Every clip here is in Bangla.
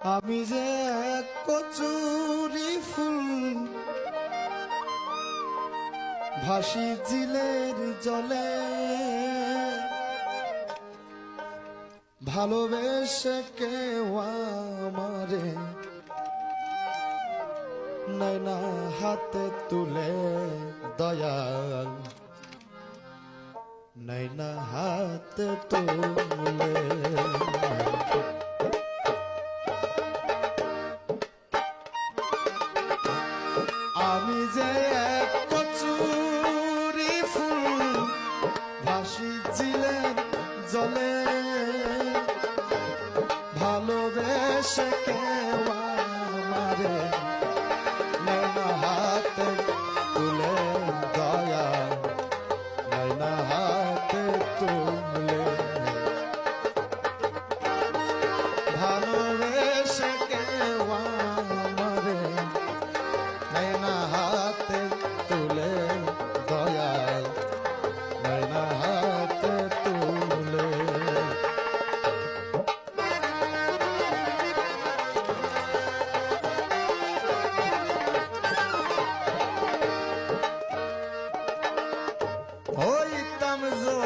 আমি যে এক কচুরি ফুল ভাসি জিলের জলে, ভালোবেসে কেউ আমারে নাইনা হাতে তুলে দয়াল নাইনা হাতে তুলে second.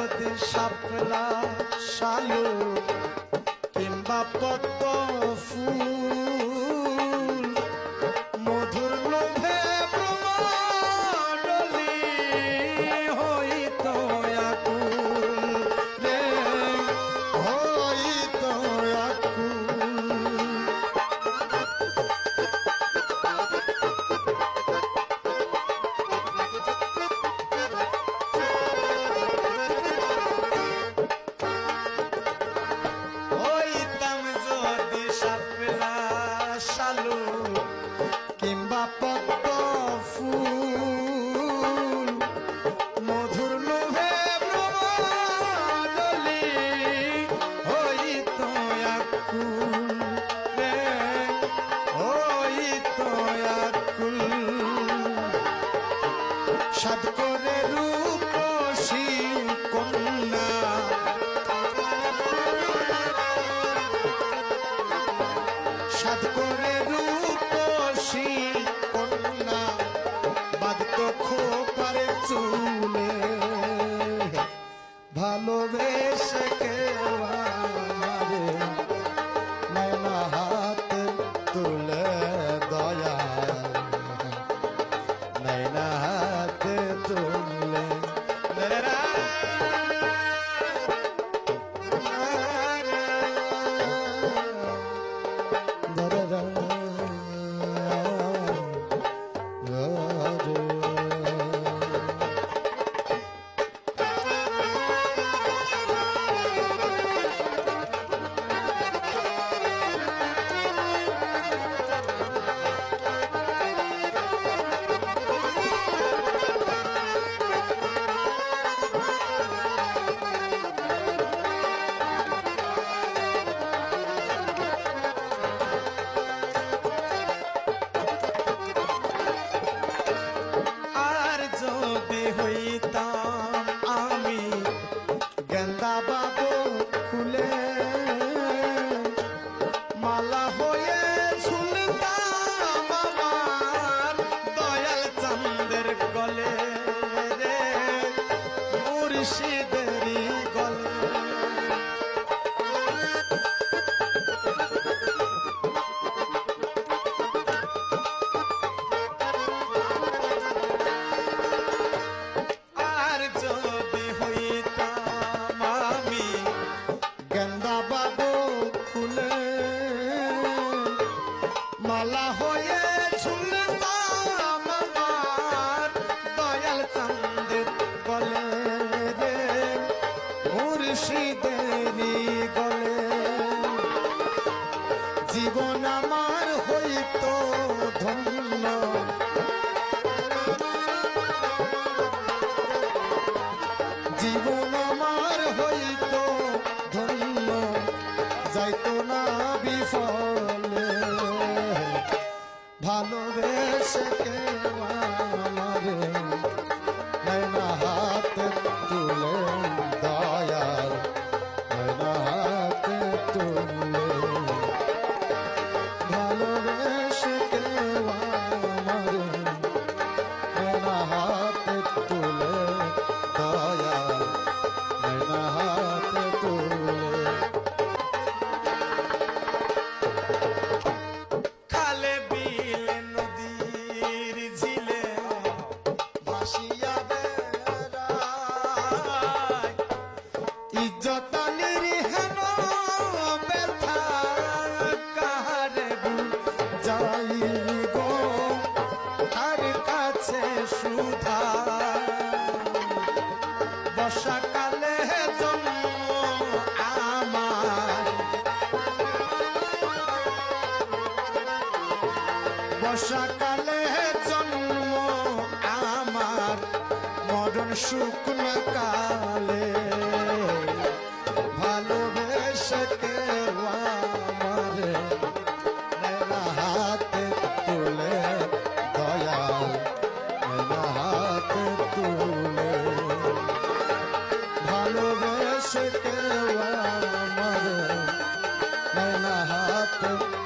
যদি সাপলা শালু কিংবা পদ্ম ফুল। সাত করে রূপসী কন্যা। সাত করে রূপসী কন্যা। বাদ তো খোপারে চুলে। ফুলে। মালা হয়ে ঝুলে আমার দয়াল চন্দ্রের বলে রে। মুর্শিদেরী ইজ্জত আলির হেন ব্যথা কাহারে যাই গো, তার কাছে সুধা। বর্ষাকালে জন্ম আমার। বর্ষাকালে জন্ম আমার। মরণ শুকনা হাত তুলে